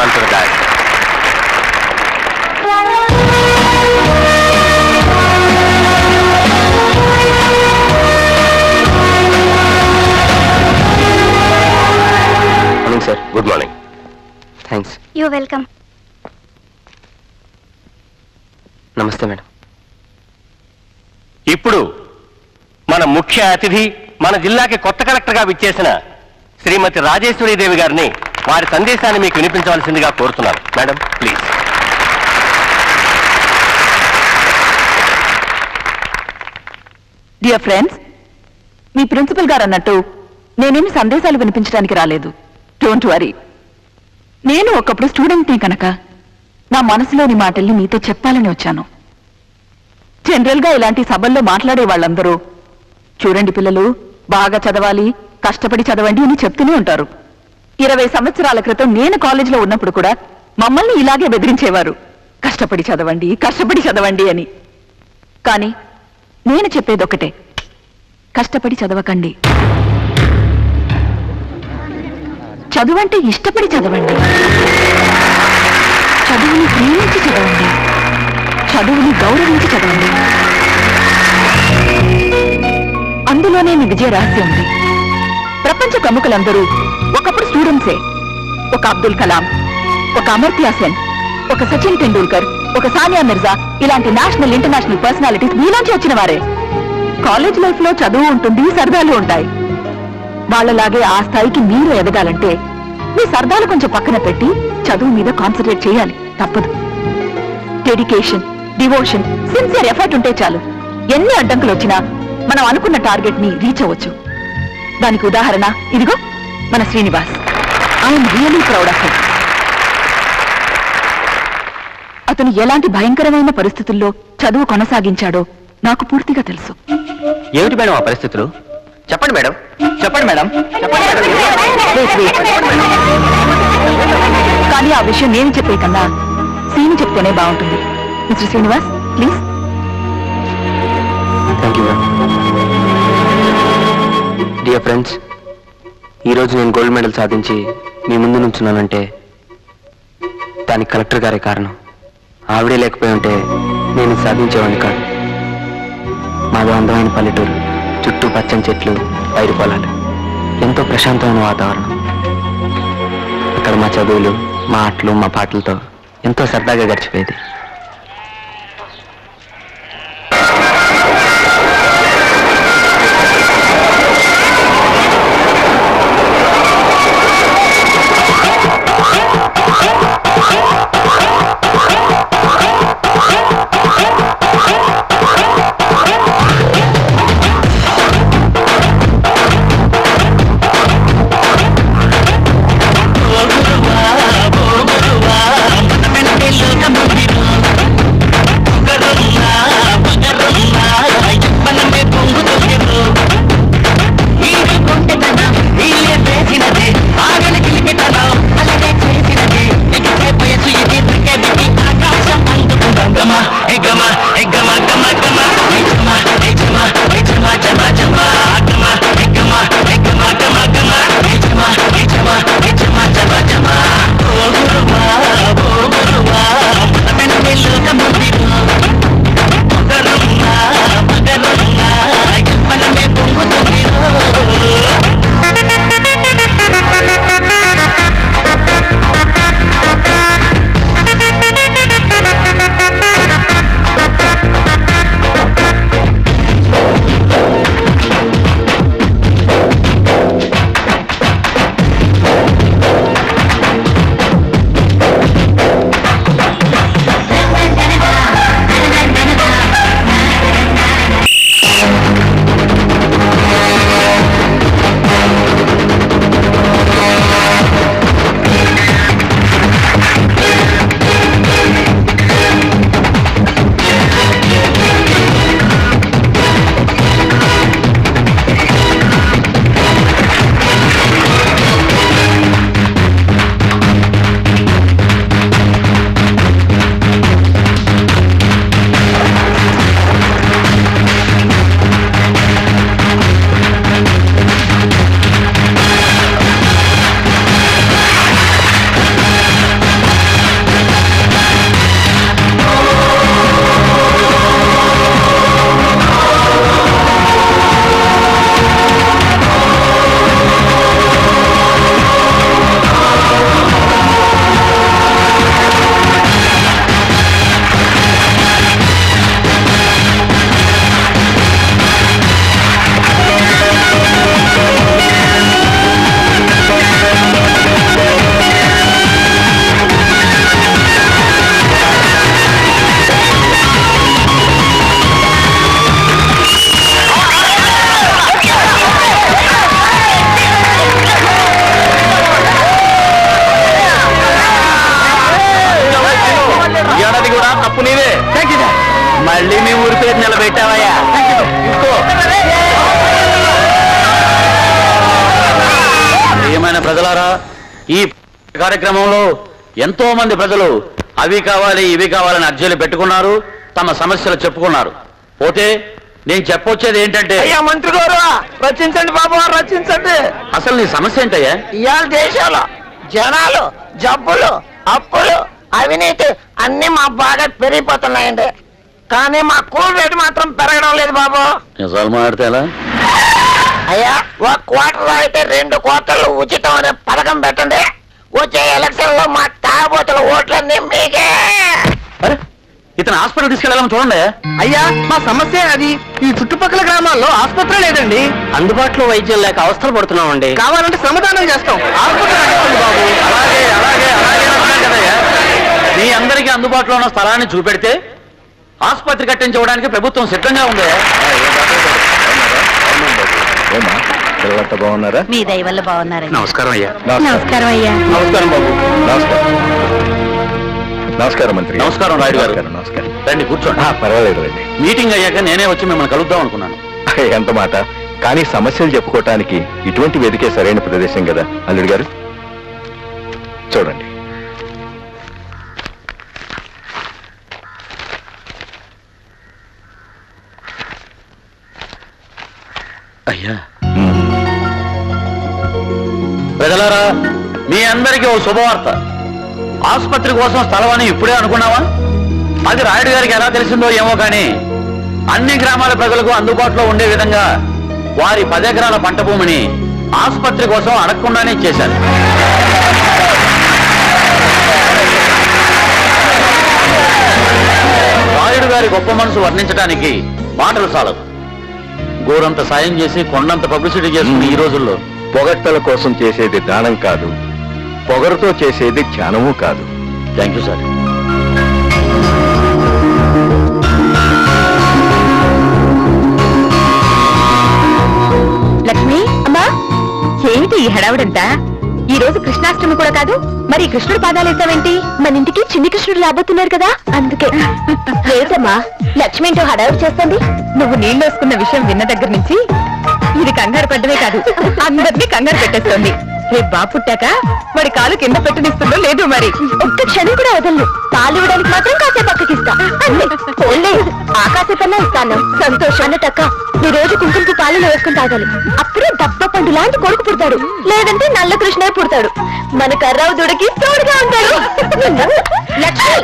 The dais. Morning sir good morning thanks you welcome నమస్తే madam ఇప్పుడు మన ముఖ్య అతిథి మన జిల్లాకి కొత్త కలెక్టర్గా విచ్చేసిన శ్రీమతి రాజేశ్వరీదేవి గారిని వారి సందేశాన్ని మీకు వినిపించవలసిందిగా కోరుతున్నాను. మేడం ప్లీజ్ డియర్ ఫ్రెండ్స్ మీ ప్రిన్సిపల్ గారు అన్నట్టు నేనేమి సందేశాలు వినిపించడానికి రాలేదు. డోంట్ వరీ నేను ఒకప్పుడు స్టూడెంట్ని కనుక నా మనసులోని మాటల్ని మీతో చెప్పాలని వచ్చాను. జనరల్గా ఇలాంటి సభల్లో మాట్లాడే వాళ్ళందరూ చూడండి పిల్లలు బాగా చదవాలి కష్టపడి చదవండి అని చెప్తూనే ఉంటారు. ఇరవై సంవత్సరాల క్రితం నేను కాలేజీలో ఉన్నప్పుడు కూడా మమ్మల్ని ఇలాగే బెదిరించేవారు. కష్టపడి చదవండి కష్టపడి చదవండి అని. కానీ నేను చెప్పేది ఒకటే కష్టపడి చదవకండి. చదువంటే ఇష్టపడి చదవండి. చదువుని ప్రేమించి చదవండి. చదువుని గౌరవించి చదవండి. అందులోనే మీ విజయ రహస్యం ఉంది. ప్రపంచ ప్రముఖులందరూ ఒకప్పుడు స్టూడెంట్సే. ఒక అబ్దుల్ కలాం ఒక అమర్త్య సెన్ ఒక సచిన్ టెండూల్కర్ ఒక సానియా మిర్జా ఇలాంటి నేషనల్ ఇంటర్నేషనల్ పర్సనాలిటీస్ మీలోంచి వచ్చిన వారే కాలేజ్ లైఫ్లో చదువు ఉంటుంది సరదాలు ఉంటాయి. వాళ్ళలాగే ఆ స్థాయికి మీరు ఎదగాలంటే మీ సరదాలు కొంచెం పక్కన పెట్టి చదువు మీద కాన్సన్ట్రేట్ చేయాలి తప్పదు. డెడికేషన్ డివోషన్ సిన్సియర్ ఎఫర్ట్ ఉంటే చాలు. ఎన్ని అడ్డంకులు వచ్చినా మనం అనుకున్న టార్గెట్ని రీచ్ అవ్వచ్చు. దానికి ఉదాహరణ ఇదిగో. మన Srinivas. I'm really proud of him అతను ఎలాంటి భయంకరమైన పరిస్థితుల్లో చదువు కొనసాగించాడో నాకు పూర్తిగా తెలుసు. ఏమిటి మేడం ఆ పరిస్థితులు? చెప్పండి మేడం. చెప్పండి మేడం. కానీ ఆ విషయం నేను చెప్పే కన్నా సీని చెప్తేనే బాగుంటుంది. Mister Srinivas please. Thank you madam dear friends ఈరోజు నేను గోల్డ్ మెడల్ సాధించి మీ ముందు నుంచున్నానంటే దానికి కలెక్టర్ గారే కారణం. ఆవిడే లేకపోయి ఉంటే నేను సాధించేవాడిని కాదు. మాది అందమైన పల్లెటూరు చుట్టూ పచ్చని చెట్లు పైరు పొలాలు. ఎంతో ప్రశాంతమైన వాతావరణం. అక్కడ మా చదువులు మా ఆటలు మా పాటలతో ఎంతో సరదాగా గడిచిపోయేది. ప్రజలారా ఈ కార్యక్రమంలో ఎంతో మంది ప్రజలు అవి కావాలి ఇవి కావాలని అర్జీలు పెట్టుకున్నారు తమ సమస్యలు చెప్పుకున్నారు. పోతే నేను చెప్పొచ్చేది ఏంటంటే అయ్యా మంత్రి గారు రచించండి బాబు రచించండి అసలు నీ సమస్య ఏంటయ్యా? ఇవాళ దేశంలో జనాలు జబ్బులు అప్పులు అవినీతి అన్ని మా బాగా పెరిగిపోతున్నాయండి. కానీ మా కూల్ రేటు మాత్రం పెరగడం లేదు బాబు. నిజాలు మాట్లాడితే ఎలా? అయ్యా ఒక క్వార్టర్ అయితే రెండు క్వార్టర్లు ఉచితం అనే పథకం పెట్టండి. వచ్చే ఎలక్షన్లో మా తాగబోతుల ఓట్లన్నీ మీకే. అరే ఇతను హాస్పిటల్ తీసుకెళ్ళాలని చూడండి. అయ్యా మా సమస్య అది. ఈ చుట్టుపక్కల గ్రామాల్లో ఆసుపత్రి లేదండి. అందుబాటులో వైద్యం లేక అవస్థలు పడుతున్నామండి. కావాలంటే సమాధానం చేస్తాం. ఆసుపత్రి బాబు. అలాగే అలాగే అలాగే అంటున్నాను కదయ్యా. మీ అందరికీ అందుబాటులో ఉన్న స్థలాన్ని చూపెడితే ఆసుపత్రి కట్టించడానికి ప్రభుత్వం సిద్ధంగా ఉంది. ఏమా? పిల్లలంతా బాగున్నారా? మీ దయ వల్ల బాగున్నారండి. నమస్కారం అయ్యా. నమస్కారం. అయ్యా. నమస్కారం బాబు. నమస్కారం. నమస్కారం మంత్రి గారు. నమస్కారం, రాయుడు గారు. నమస్కారం నమస్కారం. రండి కూర్చోండి. ఆ, పర్వాలేదు రండి మీటింగ్ అయ్యాక నేనే వచ్చి మిమ్మల్ని కలుద్దాం అనుకున్నాను. ఎంత మాట. కానీ సమస్యలు చెప్పుకోవటానికి ఇటువంటి వేదికే సరైన ప్రదేశం కదా అల్లుడు గారు? చూడండి. అయ్యా. ప్రజలారా మీ అందరికీ ఓ శుభవార్త. ఆసుపత్రి కోసం స్థలం అని ఇప్పుడే అనుకున్నావా? అది రాయుడు గారికి ఎలా తెలిసిందో ఏమో కానీ అన్ని గ్రామాల ప్రజలకు అందుబాటులో ఉండే విధంగా వారి పదెకరాల పంట భూమిని ఆసుపత్రి కోసం అడగకుండానే చేశారు. రాయుడు గారి గొప్ప మనసు వర్ణించడానికి మాటలు చాలవు గోరంత సాయం చేసి కొండంత పబ్లిసిటీ చేస్తుంది ఈ రోజుల్లో. పొగట్టల కోసం చేసేది దానం కాదు. పొగరుతో చేసేది ధ్యానము కాదు. థ్యాంక్ యూ సార్ లక్ష్మి అమ్మా ఏమిటి ఈ హడావుడంతా? ఈ రోజు కృష్ణాష్టమి కూడా కాదు మరి కృష్ణుడు పాదాలు వేసావేంటి మన ఇంటికి చిన్ని కృష్ణుడు రాబోతున్నారు కదా అందుకే. లేదమ్మా లక్ష్మి ఏంటో హడావుడు చేస్తుంది? నువ్వు నీళ్ళు వేసుకున్న విషయం విన్న దగ్గర నుంచి ఇది కంగారు పడ్డమే కాదు అందరినీ కంగారు పెట్టేస్తుంది. రేపు బాబు పుట్టాక వాడి కాలు కింద పెట్టనిస్తుందో లేదు మరి. ఒక్క క్షణం కూడా వదలను. పాలు ఇవ్వడానికి మాత్రం కాసేపు పక్కకి ఓన్లే ఆ కాసేపన్నా ఇస్తాను. సంతోషం. అన్నటక్క ఈ రోజు కుంకుమకు పాలలో వేసుకుని తాగాలి. అప్పుడే దప్ప పండు లాంటి కొడుకు పుడతాడు. లేదంటే నల్ల కృష్ణే పుడతాడు. మన కర్రావు దుడికి తోడుగా ఉంటాడు. లక్ష్మి.